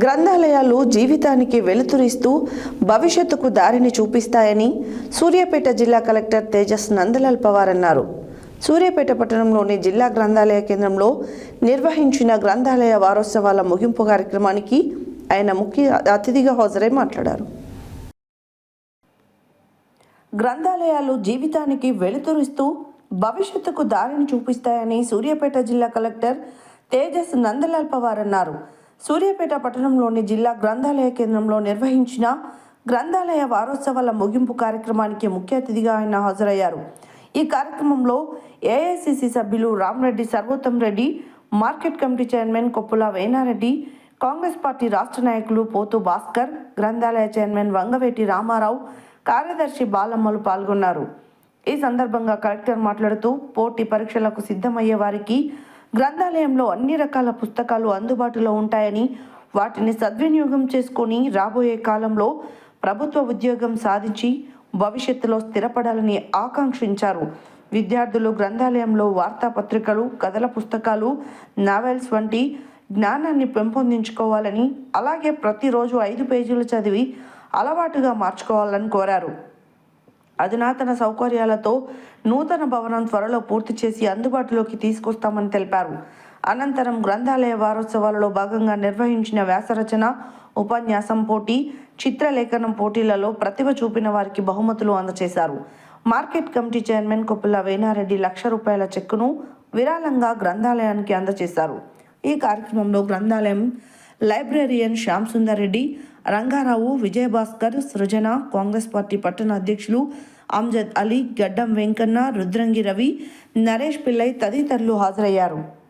గ్రంథాలయాలు జీవితానికి వెలుతురిస్తూ భవిష్యత్తుకు దారిని చూపిస్తాయని సూర్యాపేట జిల్లా కలెక్టర్ తేజస్ నందలాల్ పవార్ అన్నారు. సూర్యాపేట పట్టణంలోని జిల్లా గ్రంథాలయ కేంద్రంలో నిర్వహించిన గ్రంథాలయ వారోత్సవాల ముగింపు కార్యక్రమానికి ఆయన ముఖ్య అతిథిగా హాజరై మాట్లాడారు. గ్రంథాలయాలు జీవితానికి వెలుతురిస్తూ భవిష్యత్తుకు దారిని చూపిస్తాయని సూర్యాపేట జిల్లా కలెక్టర్ తేజస్ నందలాల్ పవార్ అన్నారు. సూర్యాపేట పట్టణంలోని జిల్లా గ్రంథాలయ కేంద్రంలో నిర్వహించిన గ్రంథాలయ వారోత్సవాల ముగింపు కార్యక్రమానికి ముఖ్య అతిథిగా ఆయన హాజరయ్యారు. ఈ కార్యక్రమంలో ఏఐసిసి సభ్యులు Ramareddy Sarvottam Reddy market committee chairman Koppula Venareddy Congress party రాష్ట్ర నాయకులు పోతు భాస్కర్ గ్రంథాలయ చైర్మన్ వంగవేటి రామారావు కార్యదర్శి బాలమ్మలు పాల్గొన్నారు. ఈ సందర్భంగా కలెక్టర్ మాట్లాడుతూ పోటీ పరీక్షలకు సిద్ధమయ్యే వారికి గ్రంథాలయంలో అన్ని రకాల పుస్తకాలు అందుబాటులో ఉంటాయని వాటిని సద్వినియోగం చేసుకొని రాబోయే కాలంలో ప్రభుత్వ ఉద్యోగం సాధించి భవిష్యత్తులో స్థిరపడాలని ఆకాంక్షించారు. విద్యార్థులు గ్రంథాలయంలో వార్తాపత్రికలు కథల పుస్తకాలు నావెల్స్ వంటి జ్ఞానాన్ని పెంపొందించుకోవాలని అలాగే ప్రతిరోజు ఐదు పేజీలు చదివి అలవాటుగా మార్చుకోవాలని కోరారు. అధునాతన సౌకర్యాలతో నూతన భవనం త్వరలో పూర్తి చేసి అందుబాటులోకి తీసుకొస్తామని తెలిపారు. అనంతరం గ్రంథాలయ వారోత్సవాలలో భాగంగా నిర్వహించిన వ్యాసరచన ఉపన్యాసం పోటీ చిత్రలేఖనం పోటీలలో ప్రతిభ చూపిన వారికి బహుమతులు అందజేశారు. Market committee chairman Koppula Venareddy lakh రూపాయల చెక్కును విరాళంగా గ్రంథాలయానికి అందజేశారు. ఈ కార్యక్రమంలో గ్రంథాలయం librarian Shyam Sundar Reddy Rangarao Vijayabhaskar Srujana Congress party పట్టణ అధ్యక్షులు అమ్జద్ అలీ గడ్డం వెంకన్న రుద్రంగి రవి నరేష్ పిల్లై తదితరులు హాజరయ్యారు.